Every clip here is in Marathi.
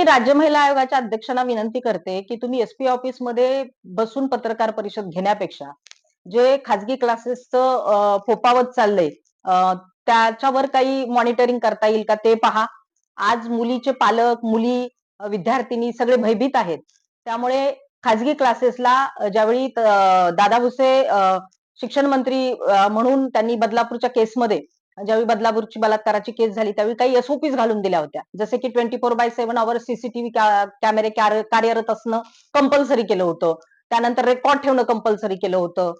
मी राज्य महिला आयोगाच्या अध्यक्षांना विनंती करते की तुम्ही एसपी ऑफिसमध्ये बसून पत्रकार परिषद घेण्यापेक्षा जे खाजगी क्लासेसचं फोपावत चाललंय त्याच्यावर काही मॉनिटरिंग करता येईल का ते पहा. आज मुलीचे पालक मुली विद्यार्थिनी सगळे भयभीत आहेत. त्यामुळे खाजगी क्लासेसला ज्यावेळी दादा भुसे शिक्षण मंत्री म्हणून त्यांनी बदलापूरच्या केसमध्ये ज्यावेळी बदलापूरची बलात्काराची केस झाली त्यावेळी काही एसओपीज घालून दिल्या होत्या. जसे की twenty four by seven hour CCTV कॅमेरे कार्यरत असणं कंपल्सरी केलं होतं. त्यानंतर रेकॉर्ड ठेवणं कंपल्सरी केलं होतं.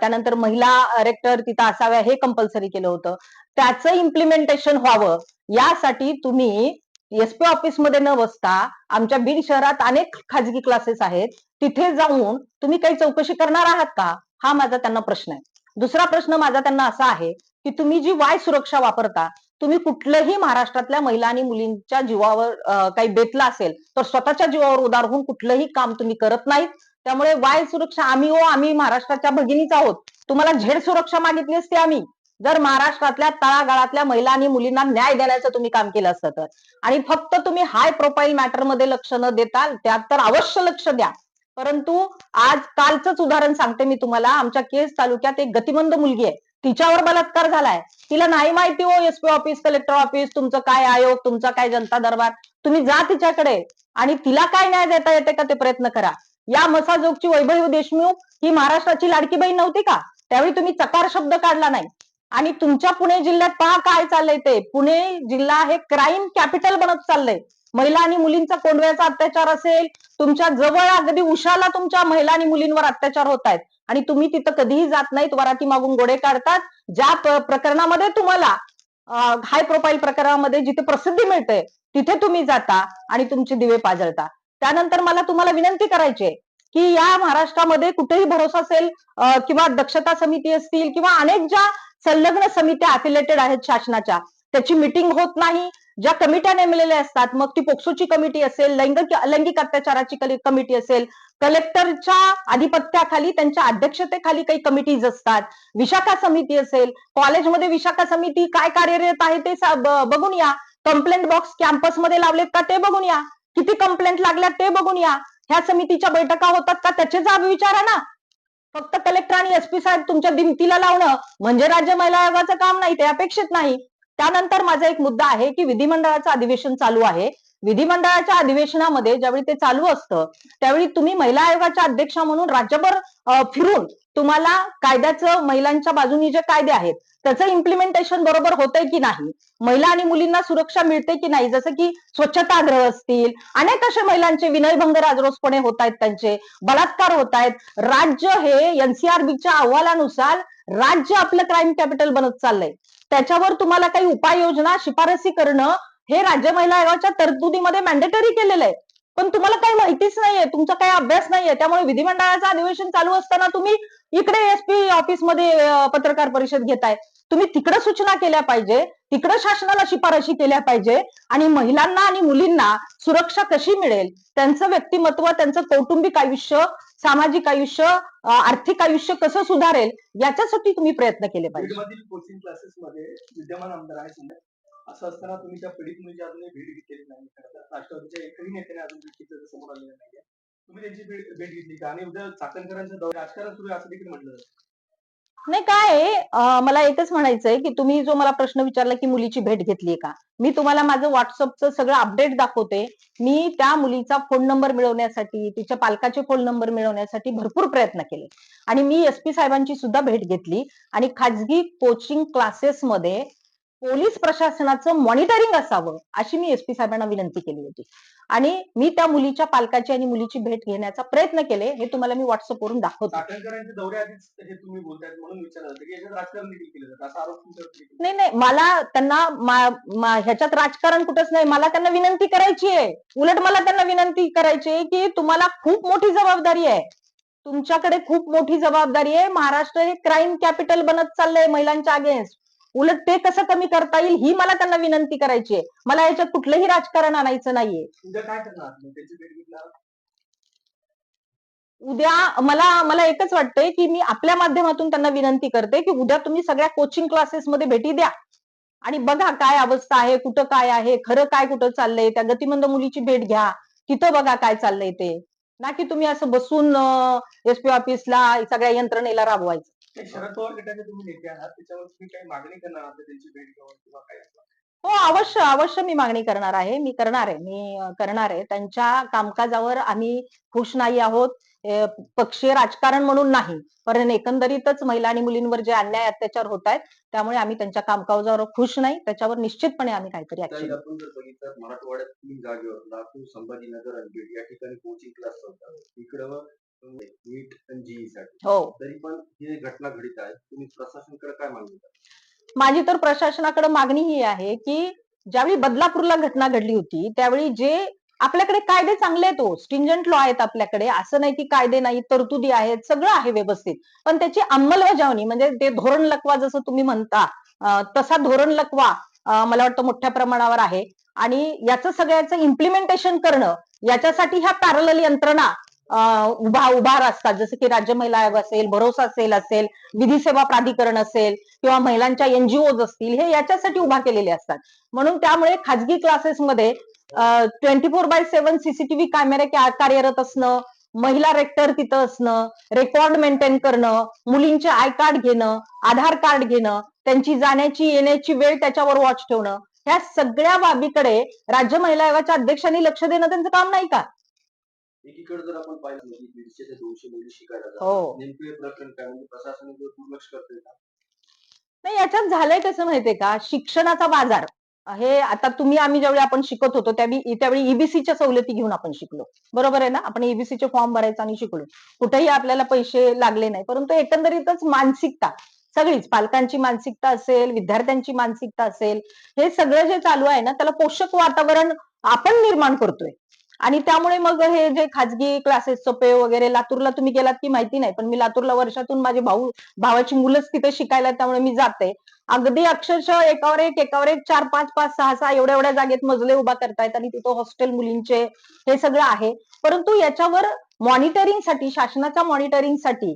त्यानंतर महिला रेक्टर तिथं असाव्या हे कंपल्सरी केलं होतं. त्याचं इम्प्लिमेंटेशन व्हावं यासाठी तुम्ही एसपी ऑफिसमध्ये न बसता आमच्या बीड शहरात अनेक खाजगी क्लासेस आहेत. तिथे जाऊन तुम्ही काही चौकशी करणार आहात का? हा माझा त्यांना प्रश्न आहे. दुसरा प्रश्न माझा त्यांना असा आहे की तुम्ही जी वाय सुरक्षा वापरता तुम्ही कुठलंही महाराष्ट्रातल्या महिला आणि मुलींच्या जीवावर अं, काही बेतला असेल तर स्वतःच्या जीवावर उदार होऊन कुठलंही काम तुम्ही करत नाहीत. त्यामुळे वाय सुरक्षा आम्ही हो आम्ही महाराष्ट्राच्या भगिनीच आहोत. तुम्हाला झेड सुरक्षा मागितली असते आम्ही. जर महाराष्ट्रातल्या तळागाळातल्या महिला आणि मुलींना न्याय देण्याचं तुम्ही काम केलं असतं तर. आणि फक्त तुम्ही हाय प्रोफाईल मॅटरमध्ये लक्ष न देता त्यात तर अवश्य लक्ष द्या. परंतु आज कालचंच उदाहरण सांगते मी तुम्हाला. आमच्या केस तालुक्यात एक गतिमंद मुलगी आहे. तिच्यावर बलात्कार झालाय. तिला नाही माहिती हो एसपी ऑफिस कलेक्टर ऑफिस तुमचं काय आयोग तुमचा काय जनता दरबार. तुम्ही जा तिच्याकडे आणि तिला काय न्याय देता येते का ते प्रयत्न करा. या मसाजोगची वैभव देशमुख ही महाराष्ट्राची लाडकी बहीण नव्हती का? त्यावेळी तुम्ही चकार शब्द काढला नाही. आणि तुमच्या पुणे जिल्ह्यात पहा काय चाललंय ते. पुणे जिल्हा हे क्राईम कॅपिटल बनत चाललंय. महिला आणि मुलींचा कोंडव्याचा अत्याचार असेल तुमच्या जवळ अगदी उशाला तुमच्या महिला आणि मुलींवर अत्याचार होत आहेत. आणि तुम्ही तिथं कधीही जात नाहीत वराती मागून गोडे काढतात. ज्या प्रकरणामध्ये तुम्हाला हाय प्रोफाईल प्रकरणामध्ये जिथे प्रसिद्धी मिळते तिथे तुम्ही जाता आणि तुमचे दिवे पाजळता. त्यानंतर मला तुम्हाला विनंती करायची आहे की या महाराष्ट्रामध्ये कुठेही भरोसा असेल किंवा दक्षता समिती असतील किंवा अनेक ज्या संलग्न समित्या अफिलेटेड आहेत शासनाच्या त्याची मिटिंग होत नाही. ज्या कमिट्या नेमलेल्या असतात मग ती पोक्सोची कमिटी असेल लैंगिक लैंगिक अत्याचाराची कमिटी असेल कलेक्टरच्या आधिपत्याखाली त्यांच्या अध्यक्षतेखाली काही कमिटीज असतात. विशाखा समिती असेल कॉलेजमध्ये विशाखा समिती काय कार्यरत आहे ते बघून या. कंप्लेंट बॉक्स कॅम्पसमध्ये लावलेत का ते बघून या. किती कंप्लेंट लागल्या ते बघून या. ह्या समितीच्या बैठका होतात का त्याचे जाब विचारा ना. फक्त कलेक्टर आणि एसपी साहेब तुमच्या दिमतीला लावणं म्हणजे राज्य महिला आयोगाचं काम नाही ते अपेक्षित नाही. त्यानंतर माझा एक मुद्दा आहे की विधिमंडळाचं अधिवेशन चालू आहे. विधिमंडळाच्या अधिवेशनामध्ये ज्यावेळी ते चालू असतं त्यावेळी तुम्ही महिला आयोगाच्या अध्यक्षा म्हणून राज्यभर फिरून तुम्हाला कायद्याचं महिलांच्या बाजूनी जे कायदे आहेत त्याचं इम्प्लिमेंटेशन बरोबर होतंय की नाही? महिला आणि मुलींना सुरक्षा मिळते की नाही? जसं की स्वच्छताग्रह असतील अनेक असे महिलांचे विनयभंग राजरोसपणे होत आहेत त्यांचे बलात्कार होत आहेत राज्य हे एनसीआरबीच्या अहवालानुसार राज्य आपलं क्राईम कॅपिटल बनत चाललंय. त्याच्यावर तुम्हाला काही उपाययोजना शिफारसी करणं हे राज्य महिला आयोगाच्या तरतुदीमध्ये मॅन्डेटरी केलेलं आहे. पण तुम्हाला काही माहितीच नाहीये तुमचा काही अभ्यास नाहीये त्यामुळे विधिमंडळाचं अधिवेशन चालू असताना तुम्ही इकडे एसपी ऑफिसमध्ये पत्रकार परिषद घेताय. तुम्ही तिकडे सूचना केल्या पाहिजे तिकडे शासनाला शिफारशी केल्या पाहिजे आणि महिलांना आणि मुलींना सुरक्षा कशी मिळेल? त्यांचं व्यक्तिमत्व त्यांचं कौटुंबिक आयुष्य सामाजिक आयुष्य आर्थिक आयुष्य कसं सुधारेल याच्यासाठी तुम्ही प्रयत्न केले पाहिजे. कोचिंग क्लासेस विद्यमान आमदार आहे असं असताना तुम्ही त्या पीडित मुलीच्या अजूनही भेट घेतलेली नाही. राष्ट्रवादीच्या एकही नेत्याने अजून भेट घेतल्याचं समोर आलेलं नाही तुम्ही त्यांची भेट घेतली का? आणि उद्या चाकणकरांचं राजकारण सुरू असं देखील म्हटलं जातं. नाही काय आहे, मला एकच म्हणायचंय की तुम्ही जो मला प्रश्न विचारला की मुलीची भेट घेतलीये का? मी तुम्हाला माझं व्हॉट्सअपचं सगळं अपडेट दाखवते. मी त्या मुलीचा फोन नंबर मिळवण्यासाठी तिच्या पालकाचे फोन नंबर मिळवण्यासाठी भरपूर प्रयत्न केले. आणि मी एस पी साहेबांची सुद्धा भेट घेतली. आणि खाजगी कोचिंग क्लासेसमध्ये पोलीस प्रशासनाचं मॉनिटरिंग असावं अशी मी एसपी साहेबांना विनंती केली होती. आणि मी त्या मुलीच्या पालकाची आणि मुलीची भेट घेण्याचा प्रयत्न केले हे तुम्हाला मी व्हॉट्सअपवरून दाखवते. आरोप तुमच्यावर देखील नाही नाही मला त्यांना ह्याच्यात राजकारण कुठंच नाही मला त्यांना विनंती करायची आहे. उलट मला त्यांना विनंती करायची आहे की तुम्हाला खूप मोठी जबाबदारी आहे. तुमच्याकडे खूप मोठी जबाबदारी आहे. महाराष्ट्र हे क्राईम कॅपिटल बनत चाललंय महिलांच्या अगेन्स्ट उलट ते कसं कमी करता येईल ही मला त्यांना विनंती करायची आहे. मला याच्यात कुठलंही राजकारण आणायचं नाहीये. उद्या काय करणार मग त्यांची भेट घेतल्यावर? उद्या मला मला एकच वाटतंय की मी आपल्या माध्यमातून त्यांना विनंती करते की उद्या तुम्ही सगळ्या कोचिंग क्लासेसमध्ये भेटी द्या. आणि बघा काय अवस्था आहे कुठं काय आहे खरं काय कुठं चाललंय त्या गतिमंद मुलीची भेट घ्या. तिथं बघा काय चाललंय ते. ना की तुम्ही असं बसून एसपी ऑफिसला सगळ्या यंत्रणेला राबवायचं. शरद पवार गटाचे तुम्ही नेते आहात त्याच्यावर तुम्ही काही मागणी करणार आहात त्यांची भेट घेऊन किंवा असं? हो अवश्य अवश्य मी मागणी करणार आहे. मी करणार आहे. मी करणार आहे. त्यांच्या कामकाजावर आम्ही खुश नाही आहोत. पक्षीय राजकारण म्हणून नाही पण एकंदरीतच महिला आणि मुलींवर जे अन्याय अत्याचार होत आहेत त्यामुळे आम्ही त्यांच्या कामकाजावर खुश नाही. त्याच्यावर निश्चितपणे आम्ही काहीतरी आपण जर बघितलं मराठवाड्यात तीन जागेवर लातूर संभाजीनगर आणि बीड या ठिकाणी कोचिंग क्लास चालतात इकडं नीट आणि जीई साठी. हो. तरी पण ही घटना घडित आहे तुम्ही प्रशासनाकडे काय मागणी माझी तर प्रशासनाकडे मागणी ही आहे की ज्यावेळी बदलापूरला घटना घडली होती त्यावेळी जे आपल्याकडे कायदे चांगले आहेत हो स्टिंजंट लॉ आहेत आपल्याकडे. असं नाही की कायदे नाही तरतुदी आहेत सगळं आहे व्यवस्थित. पण त्याची अंमलबजावणी म्हणजे ते धोरण लकवा जसं तुम्ही म्हणता तसा धोरण लकवा मला वाटतं मोठ्या प्रमाणावर आहे. आणि याचं सगळ्याचं इम्प्लिमेंटेशन करणं याच्यासाठी ह्या पॅरल यंत्रणा उभा उभार असतात जसं की राज्य महिला आयोग असेल भरोसा सेल असेल विधी सेवा प्राधिकरण असेल किंवा महिलांच्या एनजीओज असतील हे याच्यासाठी उभा केलेले असतात. म्हणून त्यामुळे खाजगी क्लासेसमध्ये twenty four by seven CCTV कॅमेरे कार्यरत असणं महिला रेक्टर तिथं असणं रेकॉर्ड मेंटेन करणं मुलींचे आय कार्ड घेणं आधार कार्ड घेणं त्यांची जाण्याची येण्याची वेळ त्याच्यावर वॉच ठेवणं ह्या सगळ्या बाबीकडे राज्य महिला आयोगाच्या अध्यक्षांनी लक्ष देणं त्यांचं काम नाही का? एकीकडे जर आपण पाहिलं की दीडशे ते दोनशे मुली शिकायला हो. जातात नेमकं हे प्रकरण काय? म्हणजे प्रशासन इकडे दुर्लक्ष करते का? नाही याच्यात झालंय कसं माहितीये का? शिक्षणाचा बाजार. हे आता तुम्ही आम्ही ज्यावेळी आपण शिकत होतो त्यावेळी त्यावेळी ईबीसीच्या सवलती घेऊन आपण शिकलो. बरोबर आहे ना? आपण ईबीसीचे फॉर्म भरायचा आणि शिकलो. कुठेही आपल्याला पैसे लागले नाही. परंतु एकंदरीतच मानसिकता सगळीच पालकांची मानसिकता असेल विद्यार्थ्यांची मानसिकता असेल हे सगळं जे चालू आहे ना त्याला पोषक वातावरण आपण निर्माण करतोय. आणि त्यामुळे मग हे जे खाजगी क्लासेस पे वगैरे लातूरला तुम्ही गेलात की माहिती नाही पण मी लातूरला वर्षातून माझे भाऊ भावाची मुलंच तिथे शिकायला त्यामुळे मी जाते. अगदी अक्षरशः एकावर एक एकावर एक चार पाच पाच सहा सहा एवढ्या एवढ्या जागेत मजले उभा करतायत आणि तिथं हॉस्टेल मुलींचे हे सगळं आहे. परंतु याच्यावर मॉनिटरिंगसाठी शासनाच्या मॉनिटरिंगसाठी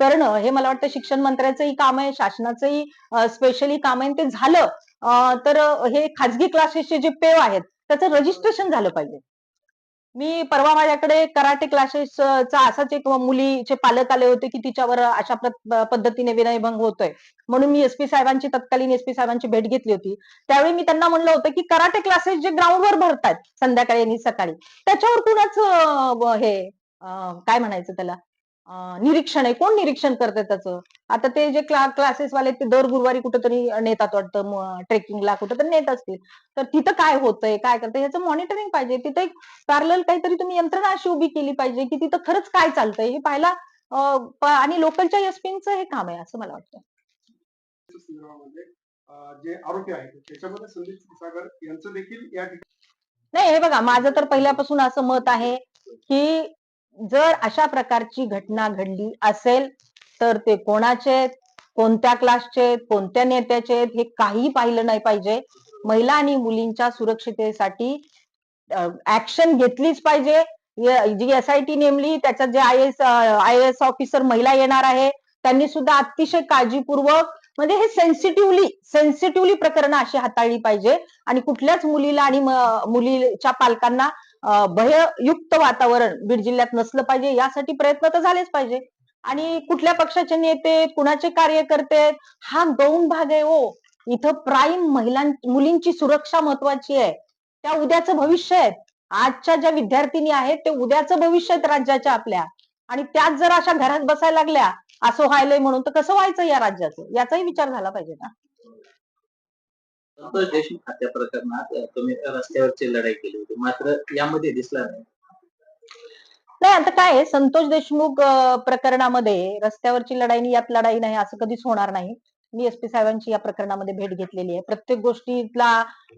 करणं हे मला वाटतं शिक्षण मंत्र्याचंही काम आहे शासनाचंही स्पेशली काम आहे. ते झालं तर हे खाजगी क्लासेसचे जे पेव आहेत त्याचं रजिस्ट्रेशन झालं पाहिजे. मी परवा माझ्याकडे कराटे क्लासेस चा असाच एक मुलीचे पालक आले होते की तिच्यावर अशा पद्धतीने विनयभंग होतोय. म्हणून मी एसपी साहेबांची तत्कालीन एसपी साहेबांची भेट घेतली होती. त्यावेळी मी त्यांना म्हणलं होतं की कराटे क्लासेस जे ग्राउंडवर भरतात संध्याकाळी आणि सकाळी त्याच्यावर कुणाच हे काय म्हणायचं त्याला? निरीक्षण आहे. कोण निरीक्षण करते त्याचं? आता ते जे क्लासेस वाले ते दर गुरुवारी कुठेतरी नेतात वाटतं ट्रेकिंगला कुठेतरी नेत असतील. तर तिथं काय होतंय काय करतंय? याचं मॉनिटरिंग पाहिजे. तिथं एक पॅरल काहीतरी तुम्ही यंत्रणा अशी उभी केली पाहिजे की तिथं खरंच काय चालतंय? हे पाहायला आणि लोकलच्या एसपींचं हे काम आहे असं मला वाटतं. जे आरोपी आहेत त्याच्यामध्ये संदीप क्षीरसागर यांचं देखील या नाही हे बघा माझं तर पहिल्यापासून असं मत आहे की जर अशा प्रकारची घटना घडली असेल तर ते कोणाचे आहेत, कोणत्या क्लासचे आहेत, कोणत्या नेत्याचे आहेत, हे काही पाहिलं नाही पाहिजे. महिला आणि मुलींच्या सुरक्षितेसाठी ऍक्शन घेतलीच पाहिजे. जी एस आय टी नेमली त्याच्यात जे I S I S officer महिला येणार आहे त्यांनी सुद्धा अतिशय काळजीपूर्वक म्हणजे हे सेन्सिटिव्हली सेन्सिटिव्हली प्रकरणं अशी हाताळली पाहिजे. आणि कुठल्याच मुलीला आणि मुलीच्या पालकांना भययुक्त वातावरण बीड जिल्ह्यात नसलं पाहिजे यासाठी प्रयत्न तर झालेच पाहिजे. आणि कुठल्या पक्षाचे नेते कुणाचे कार्यकर्ते हा दोन भाग आहे हो. इथं प्राईम महिलां मुलींची सुरक्षा महत्वाची आहे. त्या उद्याचं भविष्य आहेत आजच्या ज्या विद्यार्थिनी आहेत ते उद्याचं भविष्य आहेत राज्याच्या आपल्या. आणि त्याच जर अशा घरात बसायला लागल्या असं व्हायलंय म्हणून तर कसं व्हायचं या राज्याचं? याचाही विचार झाला पाहिजे ना. संतोष देशमुख हत्या प्रकरणात तुम्ही रस्त्यावरची लढाई केली होती. मात्र यामध्ये दिसला नाही. नाही आता काय आहे, संतोष देशमुख अं, प्रकरणामध्ये रस्त्यावरची लढाई नाही यात लढाई नाही असं कधीच होणार नाही. मी एसपी साहेबांची या प्रकरणामध्ये भेट घेतलेली आहे. प्रत्येक गोष्टीतला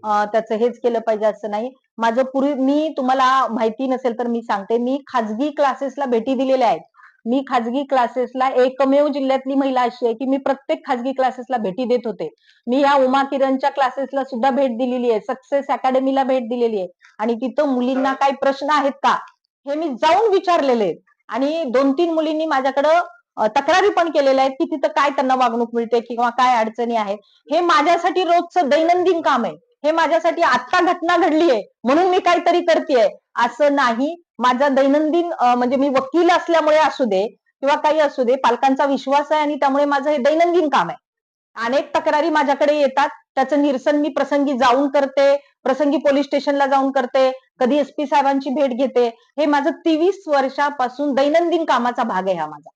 अं, त्याचं हेच केलं पाहिजे असं नाही. माझं पूर्वी मी तुम्हाला माहिती नसेल तर मी सांगते. मी खाजगी क्लासेसला भेटी दिलेल्या आहेत. मी खाजगी क्लासेसला एकमेव जिल्ह्यातली महिला अशी आहे की मी प्रत्येक खाजगी क्लासेसला भेटी देत होते. मी या उमा किरणच्या क्लासेसला सुद्धा भेट दिलेली आहे. सक्सेस अकॅडमीला भेट दिलेली आहे. आणि तिथं मुलींना काही प्रश्न आहेत का? हे मी जाऊन विचारलेले आहेत. आणि दोन तीन मुलींनी माझ्याकडं तक्रारी पण केलेल्या आहेत की तिथं काय त्यांना वागणूक मिळते किंवा काय अडचणी आहेत. हे माझ्यासाठी रोजचं दैनंदिन काम आहे. हे माझ्यासाठी आत्ता घटना घडली आहे. म्हणून मी काहीतरी करतेय. असं नाही. माझा दैनंदिन म्हणजे मी वकील असल्यामुळे असू दे किंवा काही असू दे पालकांचा विश्वास आहे आणि त्यामुळे माझं हे दैनंदिन काम आहे. अनेक तक्रारी माझ्याकडे येतात. त्याचं निरसन मी प्रसंगी जाऊन करते प्रसंगी पोलीस स्टेशनला जाऊन करते कधी एसपी साहेबांची भेट घेते. हे माझं तेवीस वर्षापासून दैनंदिन कामाचा भाग आहे हा माझा.